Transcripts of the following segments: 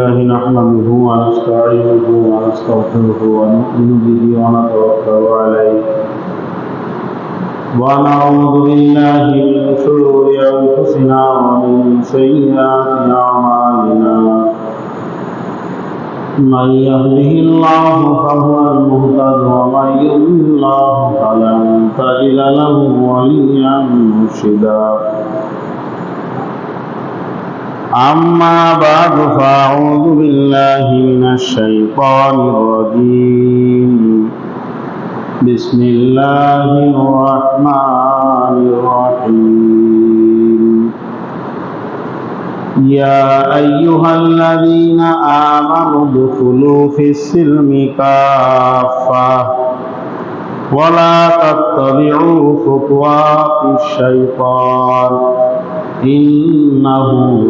لله نحمده ونستعينه ونستغفره ونؤمن به ونتوكل عليه ونعوذ بالله من شرور أنفسنا ومن سيئات أعمالنا من يهده الله فهو المهتد ومن يضلل الله فلن تجد له وليا مرشدا أما بعد فأعوذ بالله من الشيطان الرجيم بسم الله الرحمن الرحيم يا أيها الذين آمنوا ادخلوا في السلم كافة ولا تتبعوا خطوات الشيطان إنه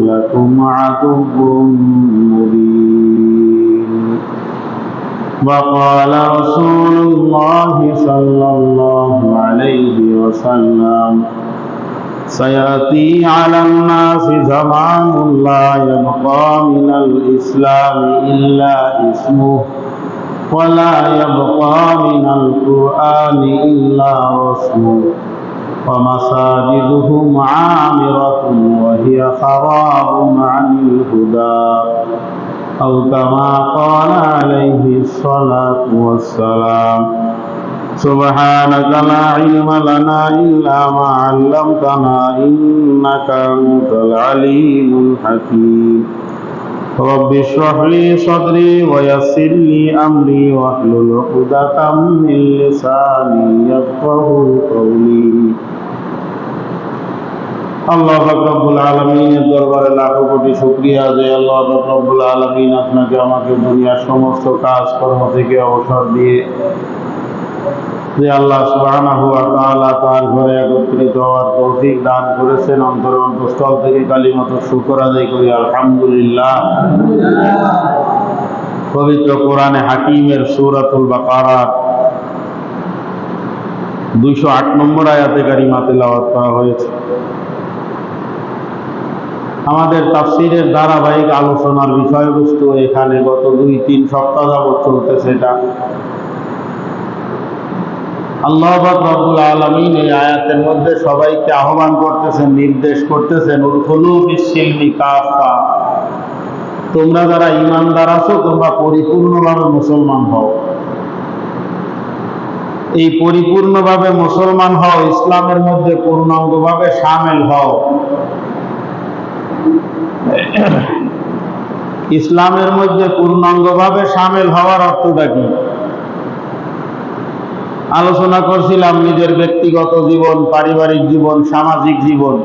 لكم عدو مبين. وقال رسول الله صلى الله عليه وسلم سيأتي على الناس زمان لا يبقى من الإسلام إلا اسمه ولا يبقى من القرآن إلا رسمه. ومساجدهم عامرة وهي خراب عن الهدى أو كما قال عليه الصلاة والسلام سبحانك لا علم لنا إلا ما علمتنا إنك أنت العليم الحكيم رب اشرح لي صدري ويسر لي أمري واحلل عقدة من لساني يفقه قولي আল্লাহ রব্বুল আলমিনের দরবারে লাখো কোটি শুক্রিয়া আল্লাহ আলমিন আপনাকে আমাকে দুনিয়ার সমস্ত কাজ কর্ম থেকে অবসর দিয়ে যে আল্লাহ তাআলা তার ঘরে একত্রিত হওয়ার তৌফিক দান করেছেন। অন্তর অন্তঃস্থল থেকে কালিমত শুকর আদায় করি। আলহামদুলিল্লাহ। পবিত্র কোরআনে হাকিমের সূরাতুল বাকারার দুইশো আট নম্বর আয়াতে কারিমা তেলাওয়াত করা হয়েছে। আমাদের তাফসিরের ধারাবাহিক আলোচনার বিষয়বস্তু এখানে গত দুই, তিন সপ্তাহ যাবৎ চলতেছে এটা। আল্লাহ রব্বুল আলমিন এই আয়াতের মধ্যে সবাইকে আহ্বান করতেছেন, নির্দেশ করতেছেন কাফা তোমরা যারা ইমানদার আছো, তোমরা পরিপূর্ণভাবে মুসলমান হও। এই পরিপূর্ণভাবে মুসলমান হও, ইসলামের মধ্যে পূর্ণাঙ্গভাবে সামিল হও। ইসলামের মধ্যে পূর্ণাঙ্গভাবে সামিল হওয়ার অর্থটা কি? আলোচনা করছিলাম নিজের ব্যক্তিগত জীবন, পারিবারিক জীবন, সামাজিক জীবন,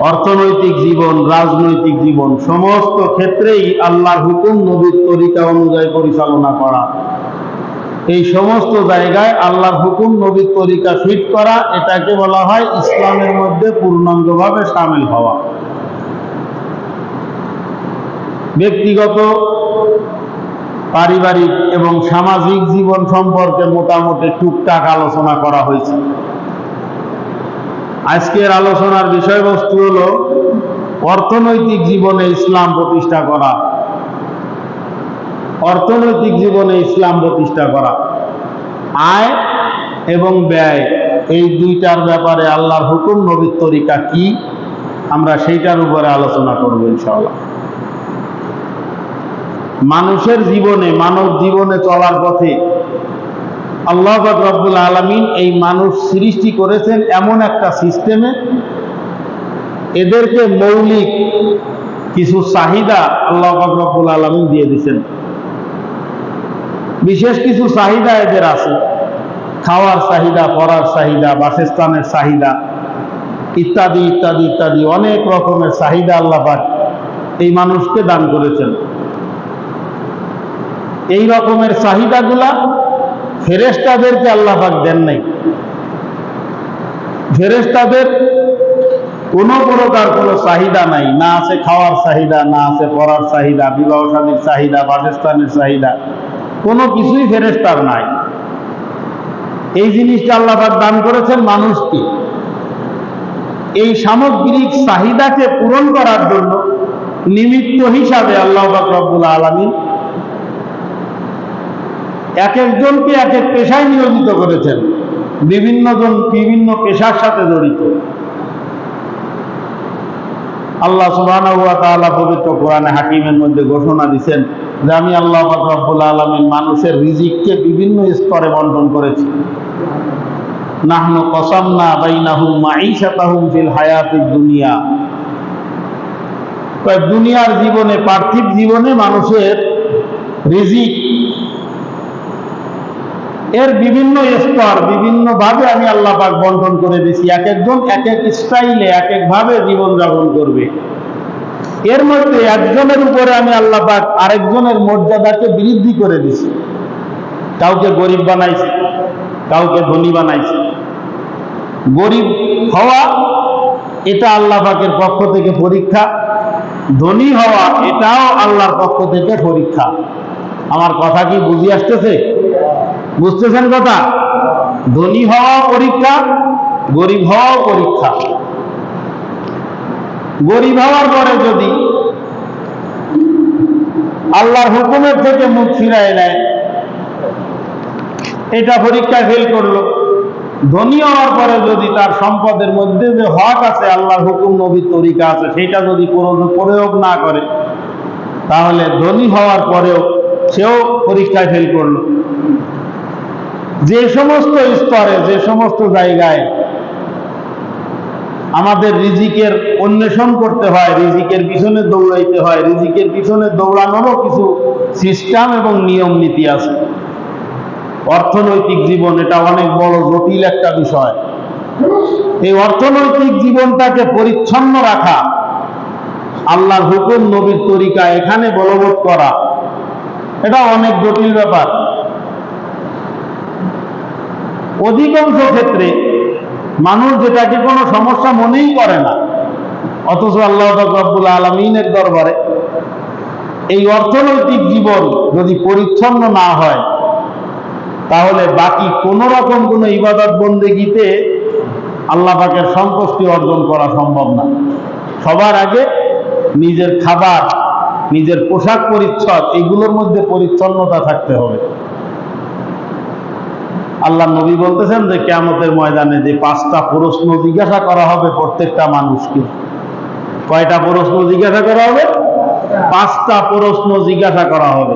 অর্থনৈতিক জীবন, রাজনৈতিক জীবন, সমস্ত ক্ষেত্রেই আল্লাহর হুকুম নবীর তরিকা অনুযায়ী পরিচালনা করা। এই সমস্ত জায়গায় আল্লাহর হুকুম নবীর তরিকা ফিট করা, এটাকে বলা হয় ইসলামের মধ্যে পূর্ণাঙ্গভাবে সামিল হওয়া। ব্যক্তিগত, পারিবারিক এবং সামাজিক জীবন সম্পর্কে মোটামুটি টুকটাক আলোচনা করা হয়েছে। আজকের আলোচনার বিষয়বস্তু হল অর্থনৈতিক জীবনে ইসলাম প্রতিষ্ঠা করা। অর্থনৈতিক জীবনে ইসলাম প্রতিষ্ঠা করা। আয় এবং ব্যয়, এই দুইটার ব্যাপারে আল্লাহর হুকুম নবীর তরিকা কি? আমরা সেইটার উপরে আলোচনা করব ইনশাআল্লাহ। মানুষের জীবনে, মানব জীবনে চলার পথে আল্লাহ রব্বুল আলমিন এই মানুষ সৃষ্টি করেছেন এমন একটা সিস্টেমে। এদেরকে মৌলিক কিছু চাহিদা আল্লাহ রব্বুল আলমিন দিয়ে দিচ্ছেন বিশেষ কিছু চাহিদা এদের আছে। খাওয়ার চাহিদা, পড়ার চাহিদা, বাসস্থানের চাহিদা ইত্যাদি ইত্যাদি ইত্যাদি অনেক রকমের চাহিদা আল্লাহ এই মানুষকে দান করেছেন। এই রকমের চাহিদাগুলা ফেরেস্তাদেরকে আল্লাহ পাক দেন নাই। ফেরেস্তাদের কোনো প্রকার কোনো চাহিদা নাই। না আছে খাওয়ার চাহিদা, না আছে পড়ার চাহিদা, বিবাহ স্বামীর চাহিদা, বাসস্থানের চাহিদা, কোনো কিছুই ফেরেস্তার নাই। এই জিনিসটা আল্লাহাক দান করেছেন মানুষকে। এই সামগ্রিক চাহিদাকে পূরণ করার জন্য নিমিত্ত হিসাবে আল্লাহ রব্বুল আলামিন এক একজনকে এক এক পেশায় নিয়োজিত করেছেন। বিভিন্ন জন বিভিন্ন পেশার সাথে জড়িত। আল্লাহ তাআলা পবিত্র কোরআনে হাকিমের মধ্যে ঘোষণা দিবেন যে আমি আল্লাহ রব্বুল আলামিন মানুষের রিজিককে বিভিন্ন স্তরে বন্টন করেছি। নাহনু কসামনা বাইনাহুম মাঈশাতাহুম ফিল হায়াতিদ দুনিয়া। দুনিয়ার জীবনে, পার্থিব জীবনে মানুষের রিজিক এর বিভিন্ন স্তর, বিভিন্ন ভাবে আমি আল্লাহ পাক বন্টন করে দিছি। এক একজন এক এক স্টাইলে, এক এক ভাবে জীবন যাপন করবে। এর মধ্যে একজনের উপরে আমি আল্লাহ পাক আরেকজনের মর্যাদাকে বৃদ্ধি করে দিছি। কাউকে গরিব বানাইছি, কাউকে ধনী বানাইছি। গরিব হওয়া এটা আল্লাহ পাকের পক্ষ থেকে পরীক্ষা। ধনী হওয়া এটাও আল্লাহর পক্ষ থেকে পরীক্ষা। আমার কথা কি বুঝিয়ে আসতেছে? বুঝতেছেন কথা? ধনী হওয়া পরীক্ষা, গরিব হওয়াও পরীক্ষা। গরিব হওয়ার পরে যদি আল্লাহর হুকুমের থেকে মুখ ফিরায় নেয়, এটা পরীক্ষায় ফেল করল। ধনী হওয়ার পরে যদি তার সম্পদের মধ্যে যে হক আছে, আল্লাহর হুকুম, নবীর তরিকা আছে, সেটা যদি প্রয়োগ না করে, তাহলে ধনী হওয়ার পরেও সেও পরীক্ষায় ফেল করল। যে সমস্ত স্তরে, যে সমস্ত জায়গায় আমাদের রিজিকের অন্বেষণ করতে হয়, রিজিকের পিছনে দৌড়াইতে হয়, রিজিকের পিছনে দৌড়ানোরও কিছু সিস্টেম এবং নিয়ম নীতি আছে। অর্থনৈতিক জীবন, এটা অনেক বড় জটিল একটা বিষয়। এই অর্থনৈতিক জীবনটাকে পরিচ্ছন্ন রাখা, আল্লাহর হুকুম নবীর তরিকা এখানে বলবৎ করা, এটা অনেক জটিল ব্যাপার। অধিকাংশ ক্ষেত্রে মানুষ যেটাকে কোনো সমস্যা মনেই করে না, অথচ আল্লাহ রব্বুল আলমিনের দরবারে এই অর্থনৈতিক জীবন যদি পরিচ্ছন্ন না হয়, তাহলে বাকি কোন রকম কোন ইবাদত বন্দেগিতে আল্লাহ পাকের সন্তুষ্টি অর্জন করা সম্ভব না। সবার আগে নিজের খাবার, নিজের পোশাক পরিচ্ছদ, এগুলোর মধ্যে পরিচ্ছন্নতা থাকতে হবে। আল্লাহ নবী বলতেছেন যে কেমতের ময়দানে যে পাঁচটা প্রশ্ন জিজ্ঞাসা করা হবে প্রত্যেকটা মানুষকে। কয়টা প্রশ্ন জিজ্ঞাসা করা হবে? পাঁচটা প্রশ্ন জিজ্ঞাসা করা হবে।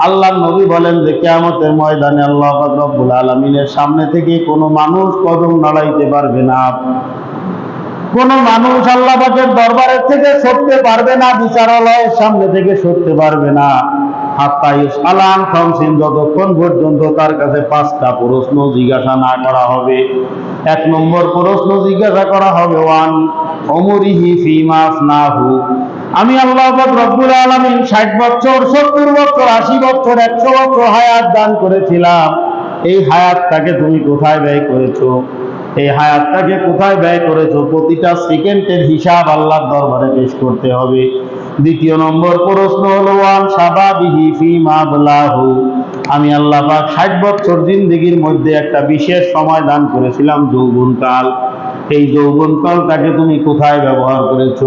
আল্লাহ নবী বলেন যে, কিয়ামতের ময়দানে আল্লাহ আলামিনের সামনে থেকে কোনো মানুষ কদম নাড়াইতে পারবে না। কোন মানুষ আল্লাহ পাকের দরবারের থেকে সরতে পারবে না, বিচারালয়ের সামনে থেকে সরতে পারবে না। হাত্তা ইউসালান খামসিন যতক্ষণ পর্যন্ত তার কাছে পাঁচটা প্রশ্ন জিজ্ঞাসা না করা হবে, এক নম্বর প্রশ্ন জিজ্ঞাসা করা হবে, ওয়ান, অমরিহি ফিমা আফনাহু। আমি আল্লাহ রব্বুল আলামিন 60 বছর 70 বছর 80 বছর 100 বছর হায়াত দান করেছিলাম। এই হায়াতটাকে তুমি কোথায় ব্যয় করেছ? এই হায়াতটাকে কোথায় ব্যয় করেছ? প্রতিটা সেকেন্ডের হিসাব আল্লাহর দরবারে পেশ করতে হবে। দ্বিতীয় নম্বর প্রশ্ন হলো, ওয়ান সাবাবিহি ফিমা বলাহু আমি আল্লাহ পাক 60 বছর জিন্দেগির মধ্যে একটা বিশেষ সময় দান করেছিলাম, যৌবনকাল। এই যৌবনকালটাকে তুমি কোথায় ব্যবহার করেছ?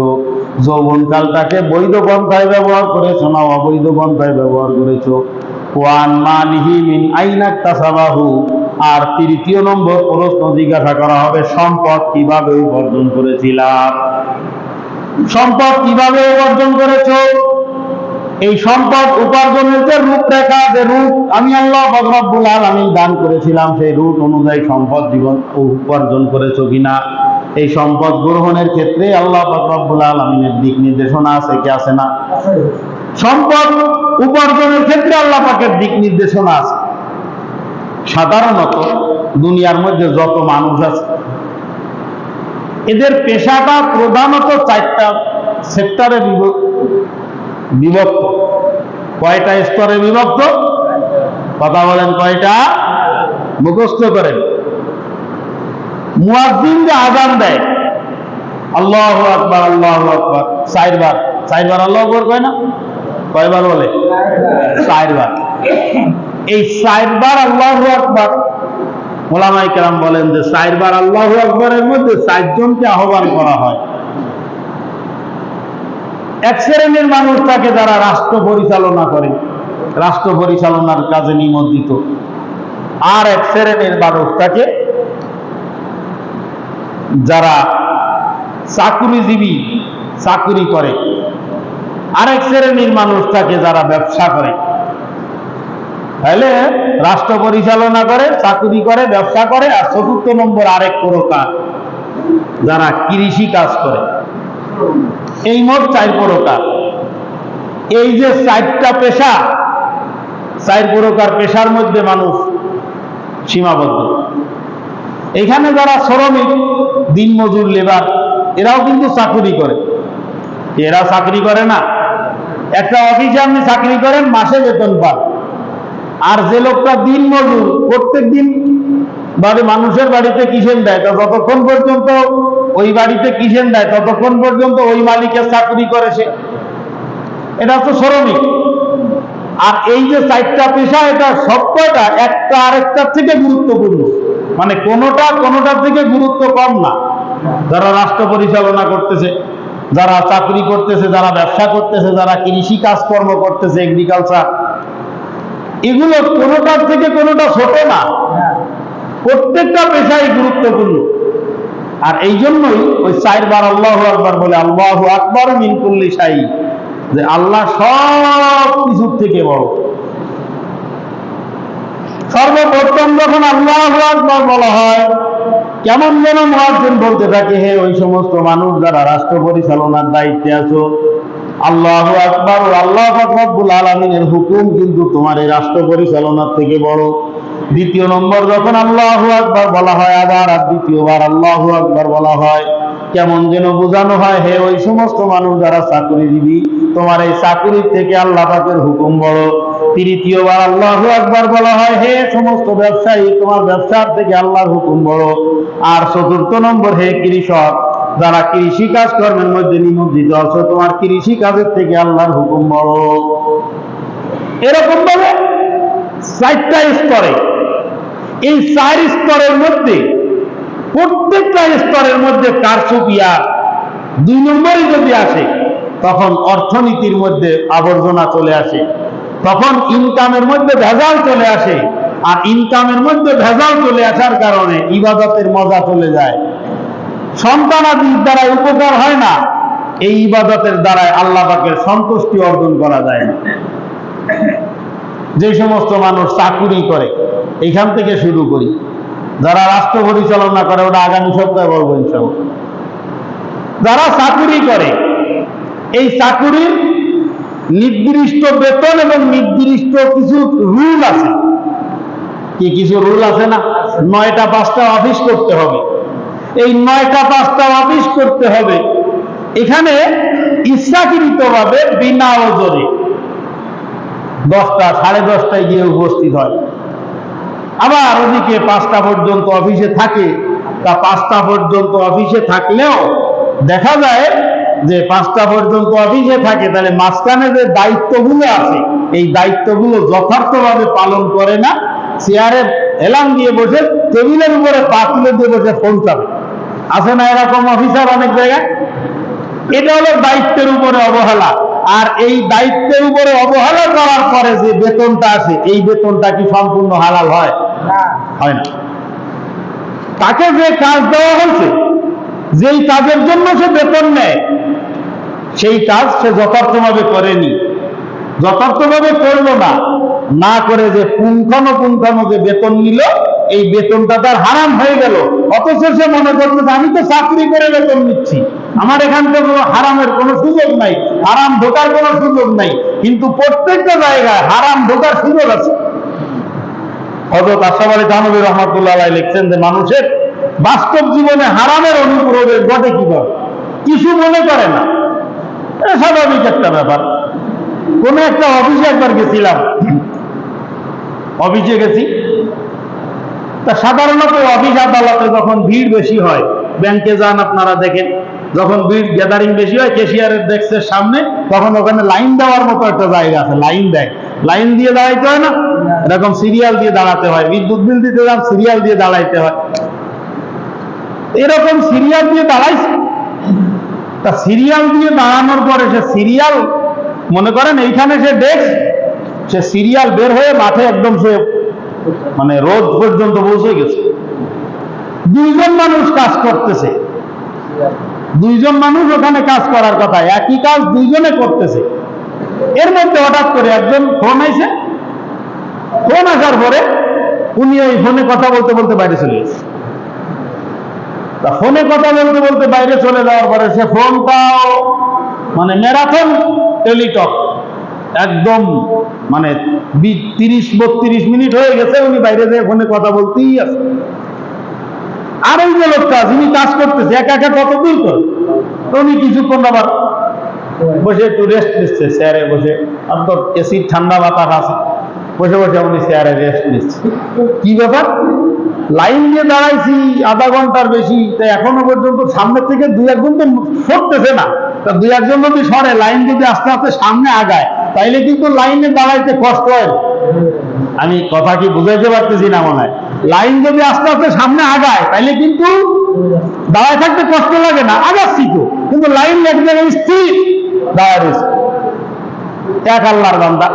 যৌবনকালটাকে বৈধ পন্থায় ব্যবহার করেছ না অবৈধ পন্থায় ব্যবহার করেছ? ওয়ান মালিহি মিন আইনা তাসাবাহু? আর তৃতীয় নম্বর প্রশ্ন জিজ্ঞাসা করা হবে, সম্পদ কীভাবে উপার্জন করেছিলাম? সম্পদ কীভাবে উপার্জন করেছ? এই সম্পদ উপার্জনের যে রূপরেখা, যে রূপ আমি আল্লাহ রব্বুল আলামিন দান করেছিলাম, সেই রূপ অনুযায়ী সম্পদ জীবন উপার্জন করেছ কিনা? এই সম্পদ গ্রহণের ক্ষেত্রে আল্লাহ রব্বুল আলমিনের দিক নির্দেশনা আছে কি আছে না? সম্পদ উপার্জনের ক্ষেত্রে আল্লাহ পাকের দিক নির্দেশনা আছে। সাধারণত দুনিয়ার মধ্যে যত মানুষ আছে, এদের পেশাটা প্রধানত চারটা সেক্টরে বিভক্ত। কয়টা স্তরে বিভক্ত? কথা বলেন কয়টা? মুখস্থ করেন। মুয়াজ্জিন যে আজান দেয়। আল্লাহ আকবার আল্লাহ আকবার। চারবার। চারবার আল্লাহু আকবার কয় না? কয়বার বলে? চারবার। এই চারবার আল্লাহু আকবার। ওলামাই কেরাম বলেন যে চারবার আল্লাহ আকবরের মধ্যে চারজনকে আহ্বান করা হয়। এক শ্রেণির মানুষ থাকে যারা রাষ্ট্র পরিচালনা করে, রাষ্ট্র পরিচালনার কাজে নিমজ্জিত। আর এক শ্রেণির মানুষ থাকে যারা চাকুরিজীবী, চাকুরি করে। আরেক শ্রেণির মানুষ থাকে যারা ব্যবসা করে। তাহলে রাষ্ট্র পরিচালনা করে, চাকুরি করে, ব্যবসা করে, আর চতুর্থ নম্বর আরেক প্রকার যারা কৃষি কাজ করে। এই মোট চার প্রকার এই যে চারটা পেশা, চার প্রকার পেশার মধ্যে মানুষ সীমাবদ্ধ। এখানে যারা শ্রমিক, দিনমজুর, লেবার, এরাও কিন্তু চাকরি করে। এরা চাকরি করে না। একটা অফিসে আপনি চাকরি করেন, মাসে বেতন পান। আর যে লোকটা দিন মজুর, প্রত্যেক দিন বাড়ি মানুষের বাড়িতে কিসেন দেয়? তো যতক্ষণ পর্যন্ত ওই বাড়িতে কিসেন দেয়, ততক্ষণ পর্যন্ত ওই মালিকের চাকরি করে সে। এটা তো শ্রমিক। আর এই যে চারটা পেশা, এটা সবকটা একটা আরেকটার থেকে গুরুত্বপূর্ণ। মানে কোনোটা কোনোটার থেকে গুরুত্ব কম না। যারা রাষ্ট্র পরিচালনা করতেছে, যারা চাকরি করতেছে, যারা ব্যবসা করতেছে, যারা কৃষি কাজকর্ম করতেছে এগ্রিকালচার এগুলো কোনোটার থেকে কোনোটা ছোট না। প্রত্যেকটা পেশাই গুরুত্বপূর্ণ। আর এই জন্যই ওই চারবার আল্লাহ আকবার বলে, আল্লাহ আকবর মিনকুল্লি সাই যে আল্লাহ সব কিছুর থেকে বড়। সর্বপ্রথম যখন আল্লাহ আকবর বলা হয়, কেমন যেন মহাজন বলতে থাকে, হে ওই সমস্ত মানুষ যারা রাষ্ট্র পরিচালনার দায়িত্বে আছো আল্লাহ আকবর, আল্লাহ আলমিনের হুকুম কিন্তু তোমার এই রাষ্ট্র পরিচালনার থেকে বড়। দ্বিতীয় নম্বর, যখন আল্লাহ আকবর বলা হয় আবার, আর দ্বিতীয়বার আল্লাহ আকবর বলা হয়, কেমন যেন বোঝানো হয়, হে ওই সমস্ত মানুষ যারা চাকরিজীবী, তোমার এই চাকরির থেকে আল্লাহ পাকের হুকুম বড়। তৃতীয়বার আল্লাহ আকবর বলা হয়, হে সমস্ত ব্যবসায়ী, তোমার ব্যবসার থেকে আল্লাহর হুকুম বড়। আর চতুর্থ নম্বর, হে কৃষক যারা কৃষি কাজ কর্মের মধ্যে নিমজ্জিত আছো, তোমার কৃষি কাজের থেকে আল্লাহর হুকুম বড় এরকম ভাবে চারটা স্তরে, এই চার স্তরের মধ্যে, প্রত্যেকটা স্তরের মধ্যে কারচুপিয়া দুই নম্বরে যদি আসে, তখন অর্থনীতির মধ্যে আবর্জনা চলে আসে, তখন ইনকামের মধ্যে ভেজাল চলে আসে, আর ইনকামের মধ্যে ভেজাল চলে আসার কারণে ইবাদতের মজা চলে যায়। সন্তানাদির দ্বারা উপকার হয় না, এই ইবাদতের দ্বারাই আল্লাহ পাকের সন্তুষ্টি অর্জন করা যায় না। যে সমস্ত মানুষ চাকুরি করে, এখান থেকে শুরু করি। যারা রাষ্ট্র পরিচালনা করে, ওটা আগামী সপ্তাহে বলব ইনশাল্লাহ যারা চাকুরি করে, এই চাকুরির নির্দিষ্ট বেতন এবং নির্দিষ্ট কিছু রুল আছে। কি কিছু রুল আছে না? নয়টা, পাঁচটা অফিস করতে হবে। এই নয়টা পাঁচটা অফিস করতে হবে। এখানে ইচ্ছাকৃতভাবে বিনা ওজনে দশটা, সাড়ে দশটায় গিয়ে উপস্থিত হয়। আবার ওদিকে পাঁচটা পর্যন্ত অফিসে থাকে। তা পাঁচটা পর্যন্ত অফিসে থাকলেও দেখা যায় যে পাঁচটা পর্যন্ত অফিসে থাকে, তাহলে মাঝখানে যে দায়িত্বগুলো আছে, এই দায়িত্বগুলো যথার্থভাবে পালন করে না। চেয়ারে এলাম দিয়ে বসে টেবিলের উপরে পা তুলে দিয়ে বসে ফোন চাবে আছে না এরকম অফিসার অনেক জায়গায়? এটা হলো দায়িত্বের উপরে অবহেলা। আর এই দায়িত্বের উপরে অবহেলা করার পরে যে বেতনটা আছে এই বেতনটা কি সম্পূর্ণ হালাল হয়? হয় না। তাকে যে কাজ দেওয়া হয়েছে যেই কাজের জন্য সে বেতন নেয় সেই কাজ সে যথার্থভাবে করেনি। যথার্থভাবে করল না। না করে যে পুঙ্খানুপুঙ্খানু যে বেতন নিল, এই বেতনটা তার হারাম হয়ে গেল। অথচ সে মনে করছে আমি তো চাকরি করে বেতন নিচ্ছি। আমার এখান থেকে হারামের কোনো সুযোগ নাই, হারাম ঢোকার কোনো সুযোগ নাই। কিন্তু প্রত্যেকটা জায়গায় হারাম ঢোকার সুযোগ আছে। হজরত আশরাফ আলী থানবী রহমতুল্লাহ লিখছেন যে মানুষের বাস্তব জীবনে হারামের অনুপ্রবেশ ঘটে কীভাবে? কিছু মনে করে না। স্বাভাবিক একটা ব্যাপার। কোন একটা অফিসে একবার গেছিলাম। অফিসে গেছি। তা সাধারণত অফিস আদালতে যখন ভিড় বেশি হয়, ব্যাংকে যান আপনারা দেখেন, যখন ভিড় গ্যাদারিং বেশি হয় ক্যাশিয়ারের ডেস্কের সামনে, তখন ওখানে লাইন দেওয়ার মতো একটা জায়গা আছে লাইন দেয়। লাইন দিয়ে দাঁড়াইতে হয় না, এরকম সিরিয়াল দিয়ে দাঁড়াতে হয়। বিদ্যুৎ বিল দিতে যান সিরিয়াল দিয়ে দাঁড়াইতে হয়। এরকম সিরিয়াল দিয়ে দাঁড়াইছে। তা সিরিয়াল দিয়ে দাঁড়ানোর পরে সে সিরিয়াল মনে করেন, এইখানে সে ডেস্ক সে সিরিয়াল বের হয়ে মাঠে একদম সে মানে রোদ পর্যন্ত পৌঁছে গেছে। দুইজন মানুষ কাজ করতেছে। দুইজন মানুষ ওখানে কাজ করার কথা, একই কাজ দুইজনে করতেছে। এর মধ্যে হঠাৎ করে একজন ফোন আইছে। ফোন আসার পরে উনি ওই ফোনে কথা বলতে বলতে বাইরে চলে গেছে। তা ফোনে কথা বলতে বলতে বাইরে চলে যাওয়ার পরে সে ফোনটাও মানে ম্যারাথন টেলিটক একদম মানে তিরিশ, বত্রিশ মিনিট হয়ে গেছে, উনি বাইরে যেয়ে ফোনে কথা বলতেই আছে। আর ওই যে লোকটা যিনি কাজ করতেছে, একা একা কত দূর করে? উনি কিছুক্ষণ আবার বসে একটু রেস্ট নিচ্ছে চেয়ারে বসে। আর তো এসির ঠান্ডা বাতাস আছে। বসে বসে উনি চেয়ারে রেস্ট নিচ্ছে। কি ব্যাপার? লাইন দিয়ে দাঁড়াইছি, আধা ঘণ্টার বেশি। তা এখনও পর্যন্ত সামনে থেকে দুই একজন তো সরতেছে না। তা দুই একজন যদি সরে, লাইন যদি আস্তে আস্তে সামনে আগায় তাইলে কিন্তু লাইনে দাঁড়াইতে কষ্ট হয়। আমি কথা কি বুঝাইতে পারতেছি না মনে হয়। লাইন যদি আস্তে আস্তে সামনে আগায়, তাইলে কিন্তু দাঁড়ায় থাকতে কষ্ট লাগে না, আগাচ্ছি তো। কিন্তু লাইন এক জায়গায় স্থির দাঁড়ায় রয়েছে। এক আল্লাহর বান্দা,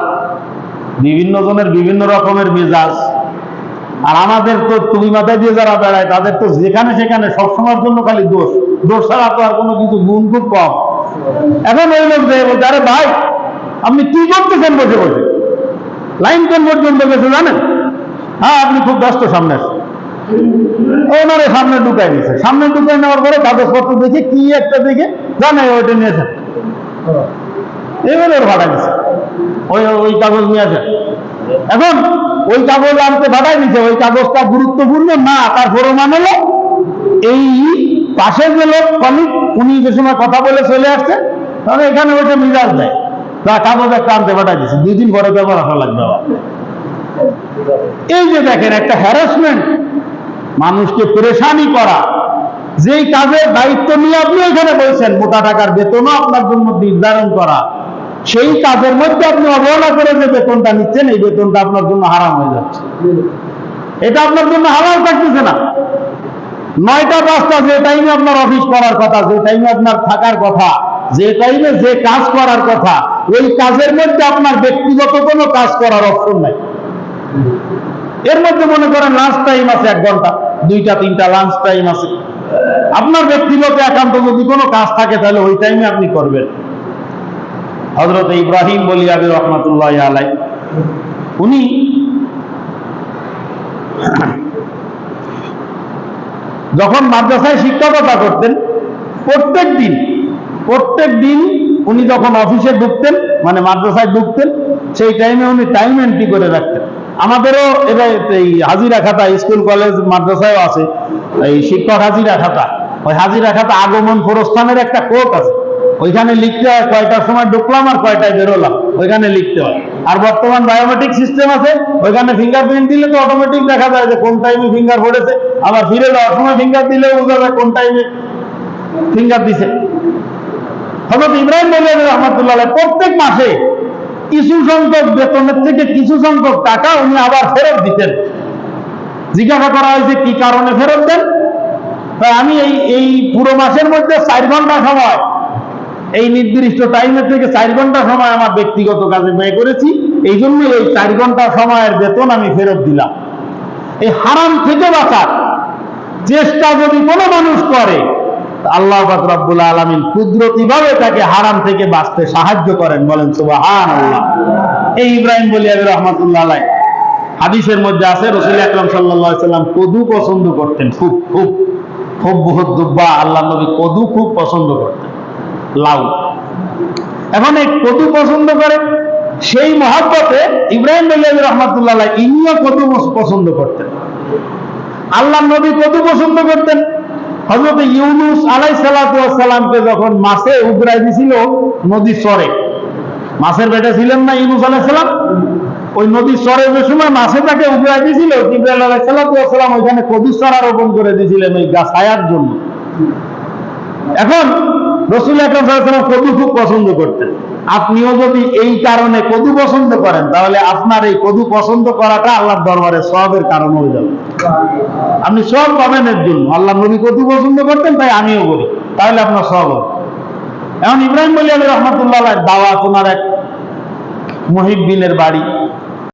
বিভিন্ন জনের বিভিন্ন রকমের মেজাজ। আর আমাদের তো তুমি মাথায় দিয়ে যারা বেড়ায়, তাদের তো যেখানে সেখানে সবসময়ের জন্য খালি দোষ। দোষ ছাড়া তো আর কোনো কিছু গুণ খুব কম। এখন ওই লোক যায় বলছে, আরে ভাই আপনি কি করতেছেন বসে বসে? লাইন কোন পর্যন্ত গেছে জানেন? হ্যাঁ আপনি খুব ব্যস্ত সামনে। ওনারে সামনে ঢুকাই দিয়েছে সামনে ঢুকাই নেওয়ার পরে কাগজপত্র দেখে কি একটা দেখে জানে ওইটা নিয়েছেন এবারে ভাড়া দিছে ওই ওই কাগজ নিয়ে আসেন এখন ওই কাগজ আনতে ভাড়াই দিছে ওই কাগজটা গুরুত্বপূর্ণ? না, তার প্রমাণ হলো এই পাশের যে লোক কলিগ উনি যে সময় কথা বলে চলে আসছে, তাহলে এখানে ওইটা মিজাজ দেয়। কাগজ একটা আনতে পাঠাই দুই দিন পরে লাগবে এই যে দেখেন, একটা হ্যারাসমেন্ট মানুষকে পরেশানি করা। যেই কাজের দায়িত্ব নিয়ে আপনি এখানে বলছেন, মোটা টাকার বেতনও আপনার জন্য নির্ধারণ করা। সেই কাজের মধ্যে আপনি অবহেলা করে যে বেতনটা নিচ্ছেন, এই বেতনটা আপনার জন্য হারাম হয়ে যাচ্ছে। এটা আপনার জন্য হারাম থাকতেছে না। নয়টা পাঁচটা যে টাইমে আপনার অফিস করার কথা, যে টাইমে আপনার থাকার কথা যে টাইমে যে কাজ করার কথা, ওই কাজের মধ্যে আপনার ব্যক্তিগত কোনো কাজ করার অপশন নাই। এর মধ্যে মনে করেন লাঞ্চ টাইম আছে এক ঘণ্টা, দুইটা, তিনটা লাঞ্চ টাইম আছে। আপনার ব্যক্তিগত একান্ত যদি কোনো কাজ থাকে, তাহলে ওই টাইমে আপনি করবেন। হজরত ইব্রাহিম বলি আবি রহমতুল্লাহ আলাই উনি যখন মাদ্রাসায় শিক্ষকতা করতেন প্রত্যেক দিন প্রত্যেক দিন উনি যখন অফিসে ঢুকতেন মানে মাদ্রাসায় ঢুকতেন, সেই টাইমে উনি টাইম এন্ট্রি করে রাখতেন। আমাদেরও এবার এই হাজিরা খাতা, স্কুল, কলেজ, মাদ্রাসায়ও আছে, এই শিক্ষক হাজিরা খাতা। ওই হাজিরা খাতা আগমন প্রস্থানের একটা কোর্ট আছে। ওইখানে লিখতে হয়, কয়টার সময় ঢুকলাম আর কয়টায় বেরোলাম। ওইখানে লিখতে হয়। আর বর্তমান বায়োমেট্রিক সিস্টেম আছে, ওইখানে ফিঙ্গারপ্রিন্ট দিলে তো অটোমেটিক দেখা যায় যে কোন টাইমে ফিঙ্গার পড়েছে। আবার ফিরে যাওয়ার সময় ফিঙ্গার দিলে বোঝা যায় কোন টাইমে ফিঙ্গার দিছে। হজরত ইব্রাহিম বলেন রহমতুল্লাহ প্রত্যেক মাসে কিছু সংখ্যক বেতনের থেকে কিছু সংখ্যক টাকা উনি আবার ফেরত দিতেন। জিজ্ঞাসা করা হয়েছে কি কারণে ফেরত দেন? তাই আমি এই এই পুরো মাসের মধ্যে চার ঘণ্টা সময়, এই নির্দিষ্ট টাইমের থেকে চার ঘণ্টা সময় আমার ব্যক্তিগত কাজে ব্যয় করেছি। এই জন্য এই চার ঘণ্টা সময়ের বেতন আমি ফেরত দিলাম। এই হারাম থেকে বাঁচার চেষ্টা যদি কোনো মানুষ করে আল্লাহ রব্বুল আলামিন কুদরতি ভাবে তাকে হারাম থেকে বাঁচতে সাহায্য করেন, বলেন সুবহানাল্লাহ। এই ইব্রাহিম বলিয়াবি রহমাতুল্লাহ আলাই হাদিসের মধ্যে আছে, রসুল আকরাম আলাইহি সাল্লাম কদু পছন্দ করতেন, খুব খুব খুব বহুত দুব্বা আল্লাহ নবী কদু খুব পছন্দ করতেন, লাউ। এখন এই কদু পছন্দ করে, সেই মহাব্বতে ইব্রাহিম বলিয়াবি রহমাতুল্লাহ ইনিও কদু পছন্দ করতেন। আল্লাহ নবী কদু পছন্দ করতেন। হজরত ইউনুস আলাই সালামকে যখন মাছে উগড়াই দিছিল, নদীর চরে মাছের বেটা ছিলেন না ইউনুস আলাই সালাম? ওই নদীর চরে যে সময় মাছে তাকে উগড়াই দিছিল ইব্রাহিম আলাই সালাম ওইখানে কদু চারা রোপণ করে দিয়েছিলেন ওই গাছ ছায়ার জন্য। এখন রসুল আকরম সাল্লাম কদু খুব পছন্দ করতেন। আপনিও যদি এই কারণে কদু পছন্দ করেন, তাহলে আপনার এই কদু পছন্দ করাটা আল্লাহর দরবারে সবের কারণ হয়ে যাবে। আপনি সব পাবেন এর জন্য আল্লাহ নবী কদু পছন্দ করতেন, তাই আমিও করি। তাহলে আপনার সব হবে। এখন ইব্রাহিম বলি আলী রহমতুল্লাহ দাওয়াত ওনার এক মহিদ্দিনের বাড়ি।